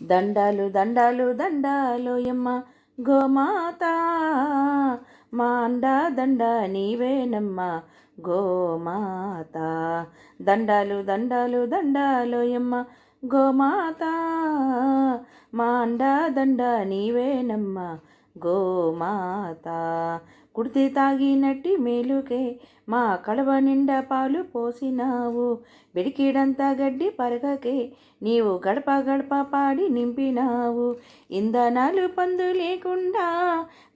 దండాలు దండాలు దండాలోయమ్మ గోమాత మాండా దండ నీవేనమ్మా. గోమాత దండాలు దండాలు దండాలోయమ్మ గోమాత మాండా దండ నీవేనమ్మా. గోమాత. కుడితి తాగినట్టి మేలుకే మా కడవ నిండా పాలు పోసినావు. బెడికిడంతా గడ్డి పరగకే నీవు గడప గడప పాడి నింపినావు. ఇంధనాలు పందు లేకుండా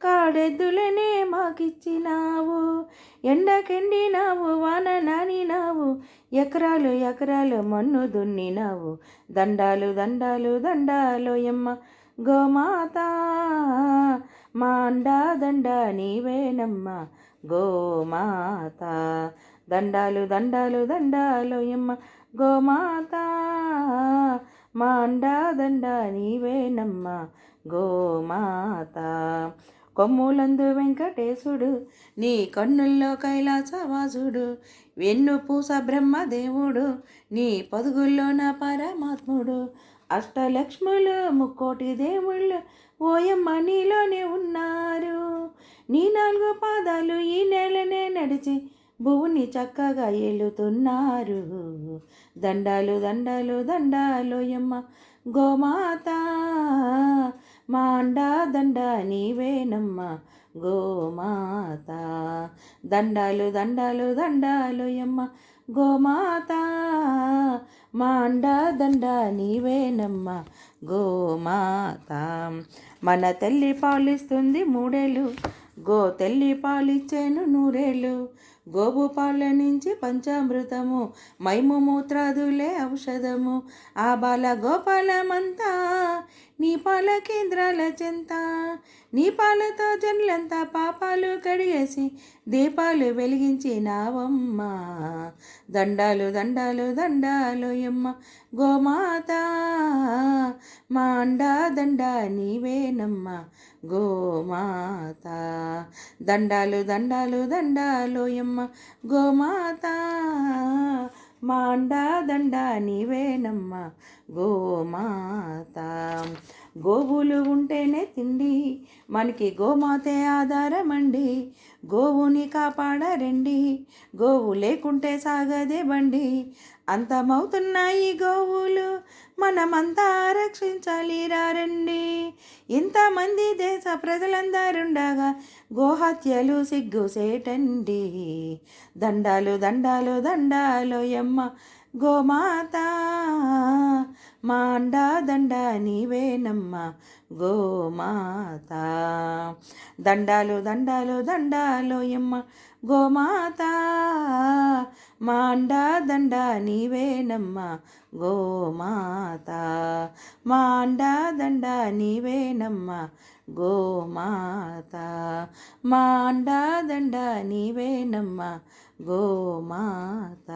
కాడెద్దులనే మాకిచ్చినావు. ఎండకెండినావు వాన నానినావు. ఎకరాలు ఎకరాలు మన్ను దున్నినావు. దండాలు దండాలు దండాలు ఎమ్మ గోమాత మా అండా దండ నీవేనమ్మ. గోమాత దండాలు దండాలు దండాలు ఎమ్మ గోమాత మా అండా దండ నీవేనమ్మ. గోమాత కొమ్ములందు వెంకటేశుడు నీ కన్నుల్లో కైలాసవాసుడు వెన్ను పూస బ్రహ్మదేవుడు నీ పదుగుల్లోన పరమాత్ముడు. అష్టలక్ష్ములు ముక్కోటి దేవుళ్ళు ఓయమ్మ నీలోనే ఉన్నారు. నీ నాలుగు పాదాలు ఈ నేలనే నడిచి భువుని చక్కగా ఏలుతున్నారు. దండాలు దండాలు దండాలోయమ్మ గోమాత. మాండా దండ నీవేనమ్మ గోమాత. దండాలు దండాలు దండాలోయమ్మ గోమాత. మా అండా దండ నీవేనమ్మ గోమాత. మన తల్లి పాలిస్తుంది మూడేళ్ళు గో తల్లి పాలిచ్చేను నూరేళ్ళు. గోవు పాల నుంచి పంచామృతము మైము మూత్రాదులే ఔషధము. ఆ బాల గోపాలమంతా నీ పాల కేంద్రాల చెంత నీ పాలతో జనులంతా పాపాలు కడిగేసి దీపాలు వెలిగించినావమ్మ దండాలు దండాలు దండాలు ఎమ్మ గోమాత. మాండా దండ నీవేనమ్మ గోమాత. దండాలు దండాలు దండాలు ఎమ్మ గోమాత. మాండాదండ నీవేనమ్మ. గోమాత గోవులు ఉంటేనే తిండి. మనకి గోమాతే ఆధారమండి. గోవుని కాపాడరండి. గోవు లేకుంటే సాగదే బండి. అంతమవుతున్నాయి గోవులు. మనమంతా రక్షించాలి రండి ఇంతమంది దేశ ప్రజలందరుండగా గోహత్యలు సిగ్గుసేటండి దండాలు దండాలు దండాలు ఎమ్మ గోమాత. మాండా దండా దండ నీవేనమ్మ గోమాత. దండాలు దండాలు దండాలు ఎమ్మ గోమాత మాండా దండ నీవేనమ్మ. గోమాత మాండా దండ నీవేనమ్మ. గోమాత మాండా దండ నీవేనమ్మ. గోమాత.